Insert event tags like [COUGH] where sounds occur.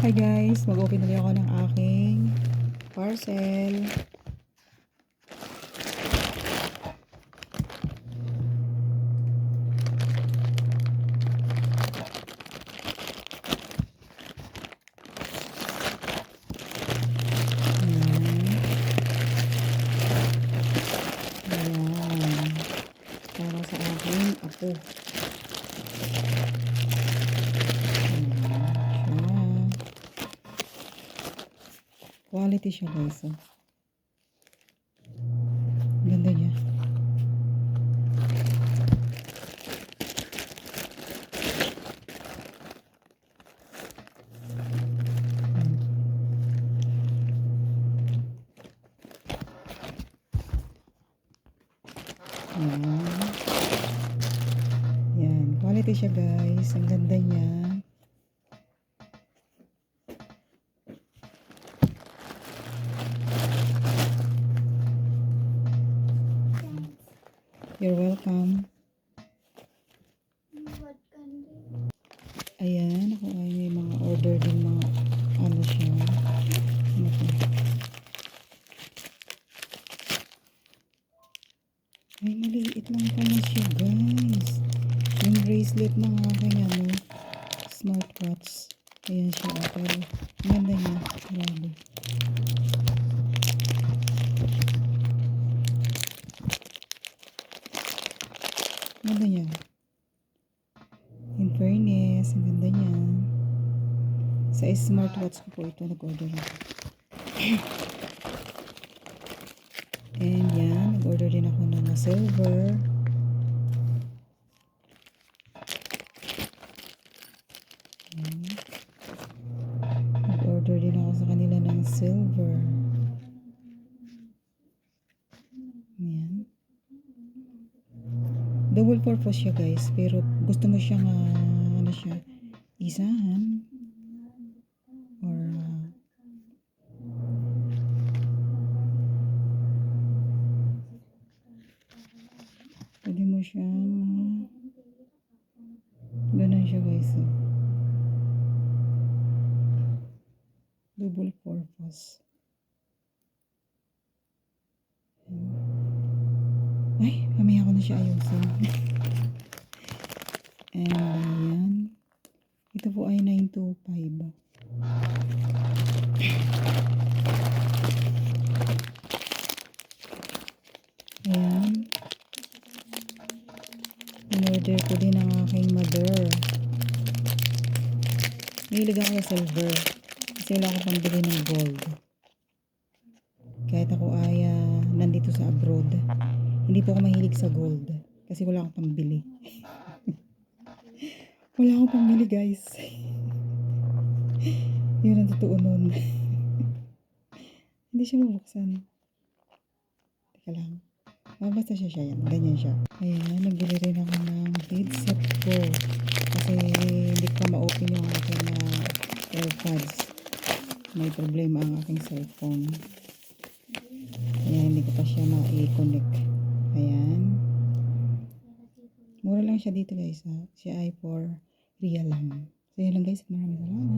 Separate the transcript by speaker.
Speaker 1: Hi guys, mag-open ulit ako ng aking parcel. Ayan. Ayan. Para sa aking apo. Quality siya guys. Oh. Ganda niya. Ayan. Yan. Quality siya guys. Ang ganda niya. You're welcome. Ayan, ako ay may mga order din mga ano siya. Ano to? Ay, maliit lang pala siya, guys. Yung bracelet ng aking ano, smartwatch. Ayan siya, oh, pero ganda niya. Grabe. Ang Ganda niya. In fairness, ang ganda niya. Sa smartwatch ko po ito nag-order ako. And yan, nag-order din ako ng silver. Nag-order din ako sa kanila ng silver. Yan. Double purpose siya guys, pero gusto mo siyang ah, ano siya, isahan or ah, pwede mo siyang ganun siya guys. Double purpose. Ay, mamaya ko na siya ayusin. And ayan. Ito po ay 925. Ayan. In-order ko din ang aking mother. Mahilig ako sa silver. Kasi wala akong pambili ng gold. Kahit ako ay ah, nandito sa abroad. Hindi po ako mahilig sa gold. Kasi wala akong pambili. [LAUGHS] wala akong pambili guys. [LAUGHS] Yun ang totoo nun. [LAUGHS] Hindi siya mabuksan. Teka lang. Ah, basta siya siya yan. Ganyan siya. Ayan, nagbili rin ako ng headset ko. Kasi hindi ko ma-open yung aking uh, AirPods. May problema ang aking cellphone. Ayan, hindi ko pa siya ma-connect. Ayan. Mura lang siya dito guys ha. Siya ay for real lang. So yun lang guys. Maraming salamat.